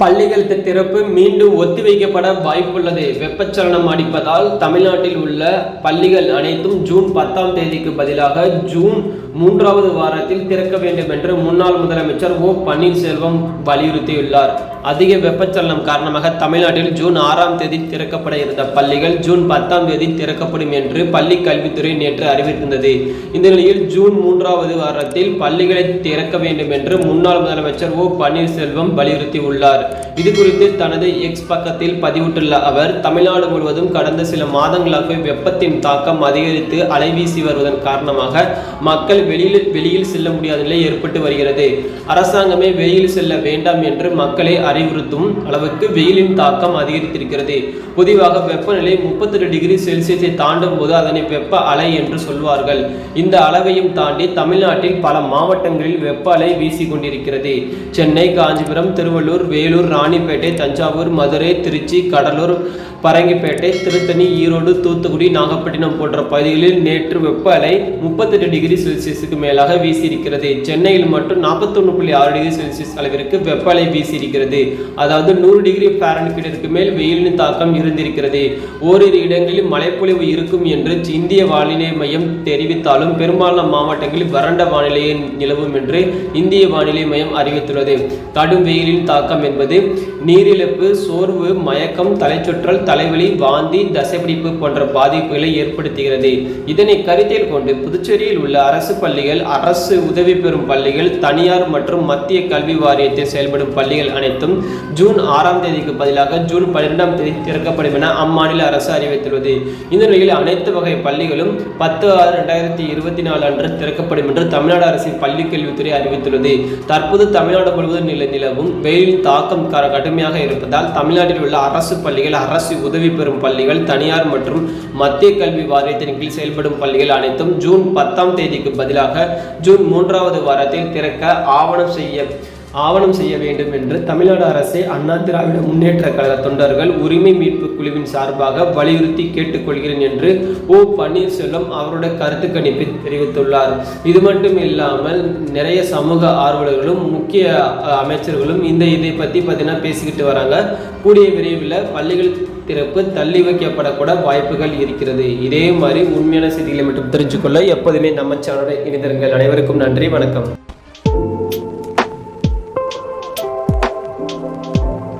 பள்ளிகள் திறப்பு மீண்டும் ஒத்திவைக்கப்பட வாய்ப்புள்ளது. வெப்பச்சலனம் அடிப்பதால் தமிழ்நாட்டில் உள்ள பள்ளிகள் அனைத்தும் ஜூன் பத்தாம் தேதிக்கு பதிலாக ஜூன் மூன்றாவது வாரத்தில் திறக்க வேண்டும் என்று முன்னாள் முதலமைச்சர் ஓ பன்னீர்செல்வம் வலியுறுத்தியுள்ளார். அதிக வெப்பச்சலனம் காரணமாக தமிழ்நாட்டில் ஜூன் ஆறாம் தேதி திறக்கப்பட இருந்த பள்ளிகள் ஜூன் பத்தாம் தேதி திறக்கப்படும் என்று பள்ளி கல்வித்துறை நேற்று அறிவித்திருந்தது. இந்த நிலையில் ஜூன் மூன்றாவது வாரத்தில் பள்ளிகளை திறக்க வேண்டும் என்று முன்னாள் முதலமைச்சர் ஓ பன்னீர்செல்வம் வலியுறுத்தியுள்ளார். இது குறித்து தனது எக்ஸ் பக்கத்தில் பதிவிட்டுள்ள அவர் தமிழ்நாடு முழுவதும் கடந்த சில மாதங்களாக வெப்பத்தின் தாக்கம் அதிகரித்து அலைவீசி வருவதன் காரணமாக மக்கள் வெளியில் வெளியில் செல்ல முடியாத நிலை ஏற்பட்டு வருகிறது. அரசாங்கமே வெளியில் செல்ல வேண்டாம் என்று மக்களை அறிவுறுத்தும் அளவுக்கு வெயிலின் தாக்கம் அதிகரித்திருக்கிறது. பொதுவாக வெப்பநிலை முப்பத்தெட்டு டிகிரி செல்சியஸை தாண்டும் போது அதனை வெப்ப அலை என்று சொல்வார்கள். இந்த அளவையும் தாண்டி தமிழ்நாட்டில் பல மாவட்டங்களில் வெப்ப அலை வீசிக் கொண்டிருக்கிறது சென்னை காஞ்சிபுரம் திருவள்ளூர் வேலூர் வேலூர் ராணிப்பேட்டை தஞ்சாவூர் மதுரை திருச்சி கடலூர் பரங்கிப்பேட்டை திருத்தணி ஈரோடு தூத்துக்குடி நாகப்பட்டினம் போன்ற பகுதிகளில் நேற்று வெப்ப அலை முப்பத்தெட்டு டிகிரி செல்சியஸுக்கு மேலாக வீசியிருக்கிறது. சென்னையில் மட்டும் நாற்பத்தொன்று புள்ளி ஆறு டிகிரி செல்சியஸ் அளவிற்கு வெப்ப அலை வீசியிருக்கிறது. அதாவது நூறு டிகிரி ஃபாரன்ஹீட்டிற்கு மேல் வெயிலின் தாக்கம் இருந்திருக்கிறது. ஓரிரு இடங்களில் மழைப்பொழிவு இருக்கும் என்று இந்திய வானிலை மையம் தெரிவித்தாலும் பெரும்பாலான மாவட்டங்களில் வறண்ட வானிலையை நிலவும் என்று இந்திய வானிலை மையம் அறிவித்துள்ளது. கடும் வெயிலின் தாக்கம் என்பது நீரிழப்பு சோர்வு மயக்கம் தலைச்சுற்றல் தலைவலி வாந்தி தசைப்பிடிப்பு போன்ற பாதிப்புகளை ஏற்படுத்துகிறது. இதனை கருத்தில் கொண்டு புதுச்சேரியில் உள்ள அரசு பள்ளிகள் அரசு உதவி பெறும் பள்ளிகள் தனியார் மற்றும் மத்திய கல்வி வாரியத்தில் செயல்படும் பள்ளிகள் அனைத்தும் ஜூன் ஆறாம் தேதிக்கு பதிலாக ஜூன் பன்னிரெண்டாம் தேதி திறக்கப்படும் என அம்மாநில அரசு அறிவித்துள்ளது. இந்த நிலையில் அனைத்து வகை பள்ளிகளும் பத்து ஆறு ரெண்டாயிரத்தி இருபத்தி நாலு அன்று திறக்கப்படும் என்று தமிழ்நாடு அரசின் பள்ளிக் கல்வித்துறை அறிவித்துள்ளது. தற்போது தமிழ்நாடு முழுவதும் நில நிலவும் வெயிலின் தாக்கம் க- கடுமையாக இருப்பதால் தமிழ்நாட்டில் உள்ள அரசு பள்ளிகள் அரசு உதவி பெறும் பள்ளிகள் தனியார் மற்றும் மத்திய கல்வி வாரியத்தின் கீழ் செயல்படும் பள்ளிகள் அனைத்தும் ஜூன் பத்தாம் தேதிக்கு பதிலாக ஜூன் மூன்றாவது வாரத்தில் திறக்க ஆவணம் செய்ய ஆவணம் செய்ய வேண்டும் என்று தமிழ்நாடு அரசை அண்ணா திராவிட முன்னேற்ற கழக தொண்டர்கள் உரிமை மீட்பு குழுவின் சார்பாக வலியுறுத்தி கேட்டுக்கொள்கிறேன் என்று ஓ பன்னீர்செல்வம் அவருடைய கருத்து கணிப்பில் தெரிவித்துள்ளார். இது மட்டும் இல்லாமல் நிறைய சமூக ஆர்வலர்களும் முக்கிய அமைச்சர்களும் இந்த இதை பற்றி பார்த்தீங்கன்னா பேசிக்கிட்டு வராங்க. கூடிய விரைவில் பள்ளிகள் திறப்பு தள்ளி வைக்கப்படக்கூட வாய்ப்புகள் இருக்கிறது. இதே மாதிரி உண்மையான செய்திகளை மட்டும் தெரிஞ்சுக்கொள்ள எப்போதுமே நம்ம சேனலை இணைந்திருங்கள். அனைவருக்கும் நன்றி வணக்கம். Música